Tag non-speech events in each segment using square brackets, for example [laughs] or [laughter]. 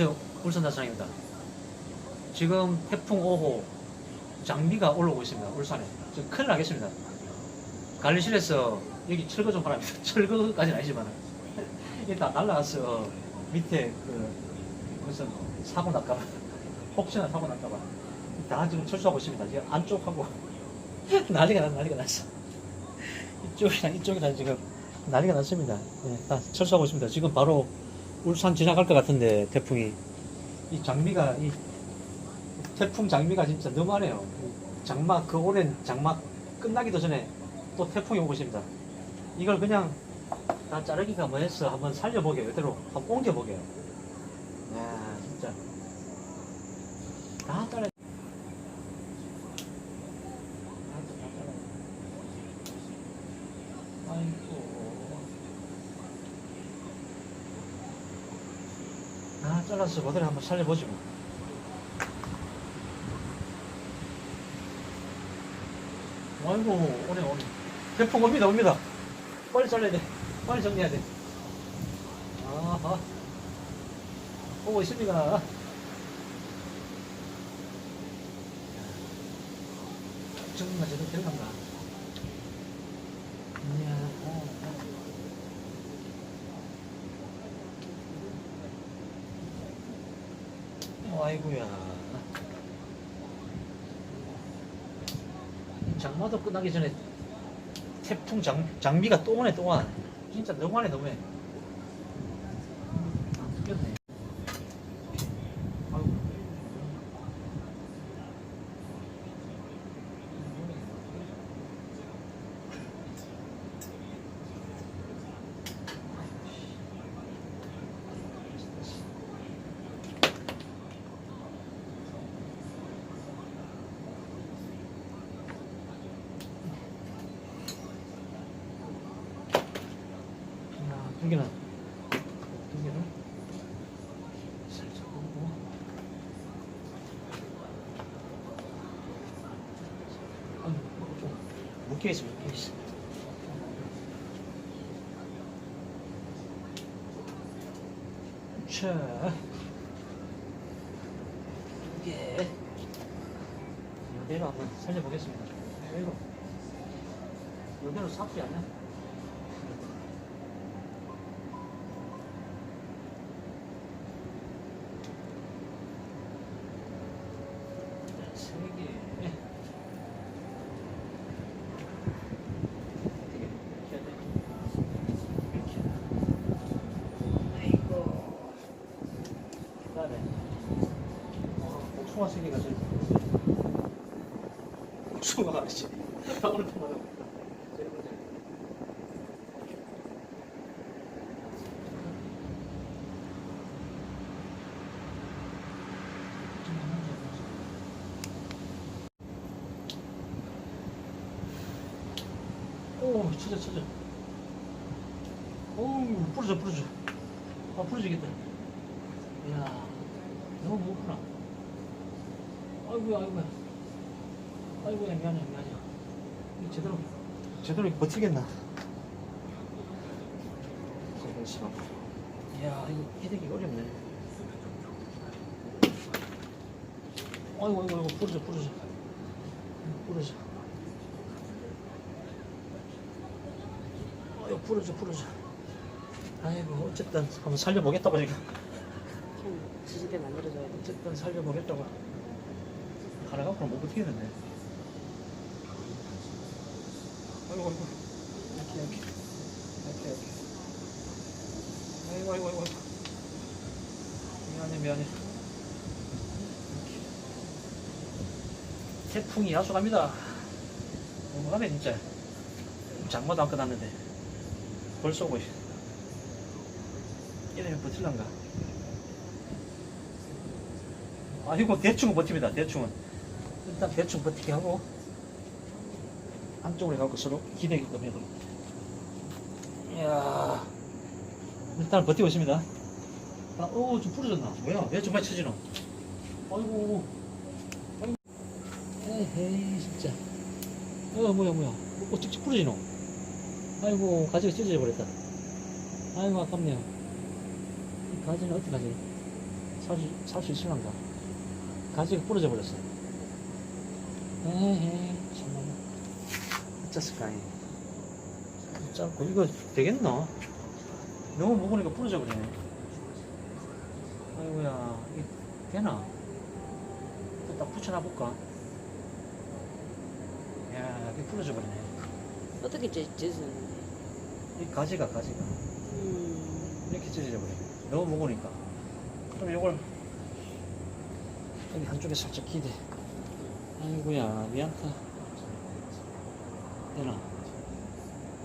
안녕하세요. 울산 다창입니다. 지금 태풍 5호 장비가 올라오고 있습니다. 울산에. 지금 큰일 나겠습니다. 관리실에서 여기 철거 좀 바랍니다. [laughs] 철거까지는 아니지만 일단 날라가서 밑에 그 무슨 사고 날까봐 혹시나 사고 날까봐 다 지금 철수하고 있습니다. 지금 안쪽하고 [laughs] 난리가 나 난리가 났어. 이쪽이랑 이쪽이랑 지금 난리가 났습니다. 네, 다 철수하고 있습니다. 지금 바로 울산 지나갈 것 같은데 태풍이 이 장미가 이 태풍 장미가 진짜 너무하네요. 이 장마 그 오랜 장마 끝나기도 전에 또 태풍이 오고 있습니다. 이걸 그냥 다 자르기가 뭐했어 한번 살려보게요. 이대로 한번 옮겨보게요. 야 진짜 다 잘라. 다 잘라. 아이고. 아, 잘라서 그대로 한번 살려보지 뭐. 아이고, 오네, 오네. 태풍 옵니다, 옵니다. 빨리 잘라야 돼. 빨리 정리해야 돼. 아하. 오고 있습니다. 정리가 제대로 될란가? 이야, 아, 아. 아이고야. 장마도 끝나기 전에 태풍 장, 장비가 또 오네 또 와. 진짜 너무하네 너무해. 아, 죽겠네. 개나. 두 개는 살짝 보고. 아유, 좀 묶여있어, 묶여있어. 자. 이게. 이대로 한번 살려보겠습니다. 이거. 이대로 삭지 않냐? 세 개. 이렇게. 이렇게 해야 돼. 이렇게. 아이고. 그다음에 어, 복숭아 세 개가 제일 복숭아가 씨. 오늘 문제. 오, 찾아, 찾아. 오, 부러져, 부러져. 아, 부러지겠다. 이야, 너무 무겁구나. 아이고야, 아이고야. 아이고야, 미안해, 미안해. 이거 제대로, 제대로 버티겠나? 잠시만. 이야, 이거 기대기 어렵네. 아이고, 아이고, 아이고, 부러져, 부러져. 부러져. 아유 부러져 부러져 아이고 어쨌든 한번 살려보겠다고 지금 좀 지지게 만들어줘야 돼. 어쨌든 살려보겠다고 가라갖고는 못 버티겠는데 아이고 아이고. 이렇게 이렇게 이렇게 이렇게 아이고 아이고 아이고. 미안해 미안해. 태풍이 야속합니다. 너무하네 진짜. 장마도 안 끝났는데. 벌써 오고 있어. 이래 버틸란가? 아이고 대충은 버팁니다. 대충은 일단 대충 버티게 하고 안쪽으로 해갖고 서로 기대게끔 해도 이야 일단 버티고 있습니다 아, 오, 좀 부러졌나? 뭐야? 왜 정말 쳐지노? 아이고, 아이고. 에헤이, 진짜. 어, 뭐야, 뭐야. 어, 찍찍 부러지노? 아이고, 가지가 찢어져 버렸다. 아이고, 아깝네요. 이 가지는 어떡하지? 살수 있을란가? 가지가 부러져 버렸어. 에이, 참말로. 어쩌을까 짧고, 이거 되겠노? 너무 무거우니까 부러져 버리네. 아이고야, 이게 되나? 딱 붙여놔 볼까? 야, 이게 부러져 버리네. 어떻게 찢- 찢었는데? 이 가지가, 가지가. 음. 이렇게 찢어져 버려. 너무 무거우니까. 그럼 이걸 여기 한쪽에 살짝 기대. 아이고야 미안타. 되나?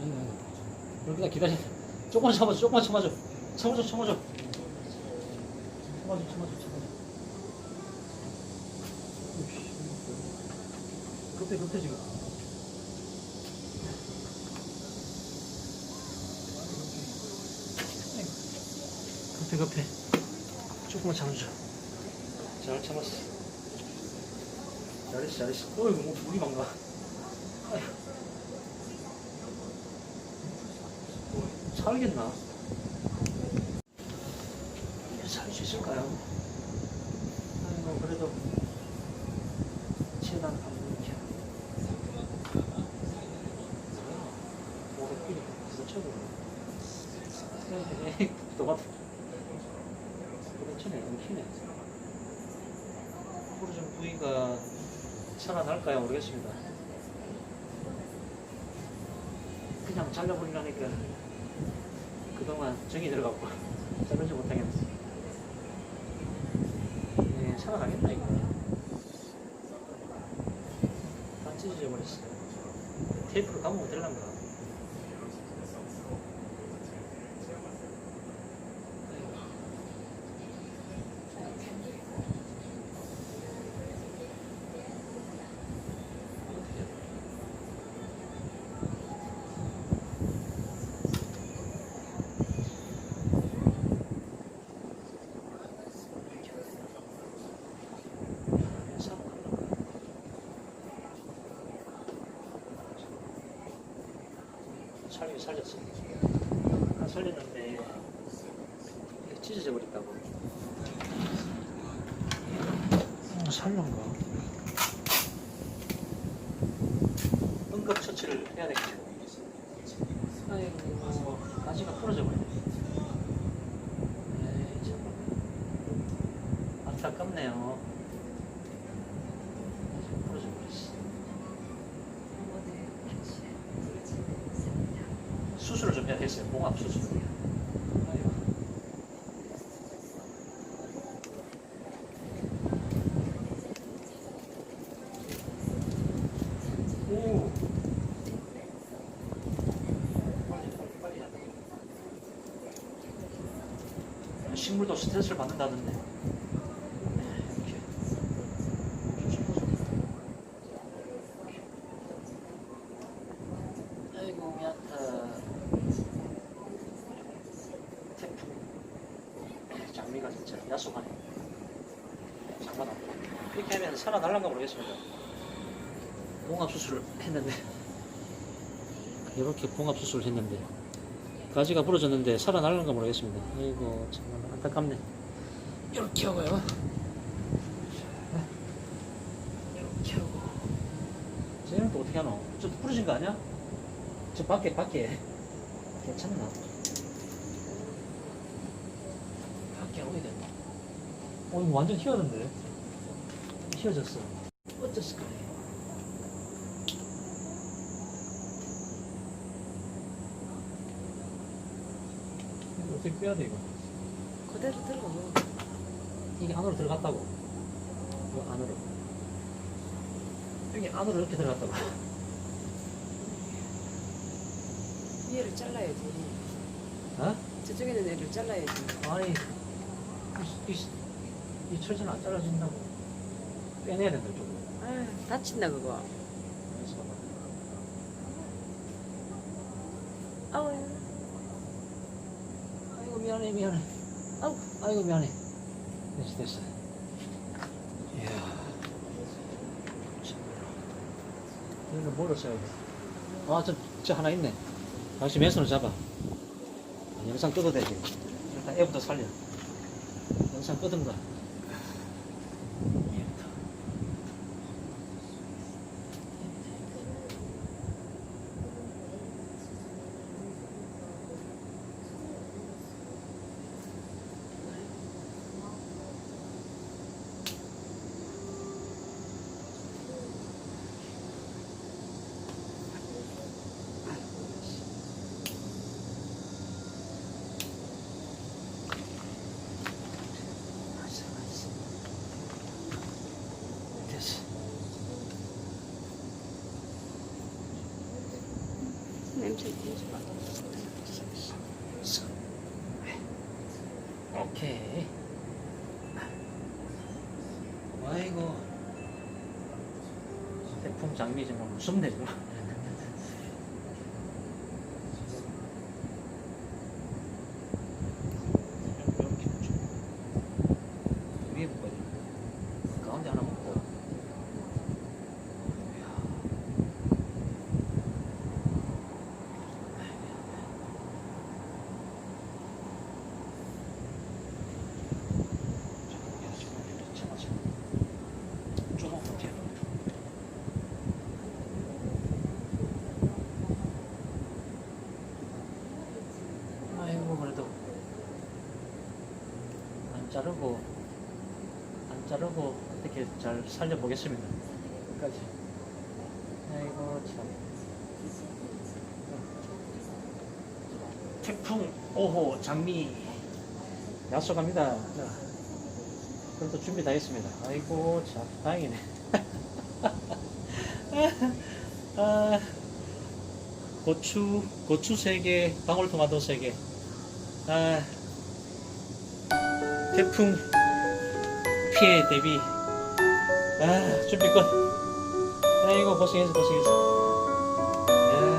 아이고 아이고. 여기다 기다려. 조금만 참아줘. 조금만 참아줘. 참아줘. 참아줘. 참아줘. 참아줘. 참아줘. 급해 급해 지금. 급해 급해 조금만 참아줘 잘 참았어 잘했어 잘했어 어이구 뭐 물이 막 나. 아휴. 살겠나? 살 수 있을까요? 아이고 그래도 최대한 한번 이렇게 뭐가 끼리 부딪혀버려 에이 똑같아 부딪히네 엉키네 부러진 부위가 살아날까요 모르겠습니다. 그냥 잘라버리라니까 그동안 정이 들어갔고 [laughs] 자르지 못하겠어 네, 살아가겠다 이거? 다 찢어져 버렸어. 테이프로 감으면 될란가 살긴 살렸어. 안 살렸는데 찢어져 버렸다고. 어, 살란가? 응급 처치를 해야 되겠죠. 아이고, 가지가 부러져 버렸네. 참. 안타깝네요. 가지가 부러져 버렸어. 수술을 좀 해야겠어요. 봉합 수술. 해야 돼. 식물도 스트레스를 받는다던데. 이렇게. 아이고 미안하다 태풍 장미가 진짜 야속하네 장난 없고 이렇게 하면 살아날란가 모르겠습니다 봉합 수술을 했는데 이렇게 봉합 수술을 했는데 가지가 부러졌는데 살아날란가 모르겠습니다 아이고 정말 안타깝네 이렇게 하고요 이렇게 하고 쟤는 또 어떻게 하노? 저 부러진 거 아니야? 저 밖에 밖에 괜찮나? 밖에 오야 된다. 어 이거 완전 휘어졌는데? 휘어졌어. 어쩌을까? 이거 어떻게 빼야 돼 이거? 그대로 들어. 이게 안으로 들어갔다고. 이거 안으로. 여기 안으로 이렇게 들어갔다고. [laughs] 얘를 잘라야지. 어? 저쪽에 있는 애를 잘라야지. 아니, 이, 이, 이 철저는 안 잘라진다고. 빼내야 된다, 이쪽으로. 아, 다친다 그거. 그래서 아우. 아이고, 미안해, 미안해. 아우. 아이고, 미안해. 됐어, 됐어. 이야. 이거 뭐로 써야 돼? 아, 저, 저 하나 있네. 다시 맨손으로 잡아. 아, 영상 끄도 되지. 일단 애부터 살려. 영상 끄든가. 오케이. 아이고. 태풍 장미 정말 무섭네, 정말. 이렇게 붙여. 위에 묶어야 돼. 가운데 하나 묶고. 조금 못해. 아이고 그래도 안 자르고 안 자르고 어떻게 잘 살려보겠습니다. 끝까지. 아이고 참. 태풍 5호 장미 약속합니다. 자, 그래도 준비 다 했습니다. 아이고 참 다행이네. [laughs] 아, 고추 고추 3개, 방울토마토 3개. 아, 태풍 피해 대비. 아, 준비 끝. 아이고 고생했어 고생했어.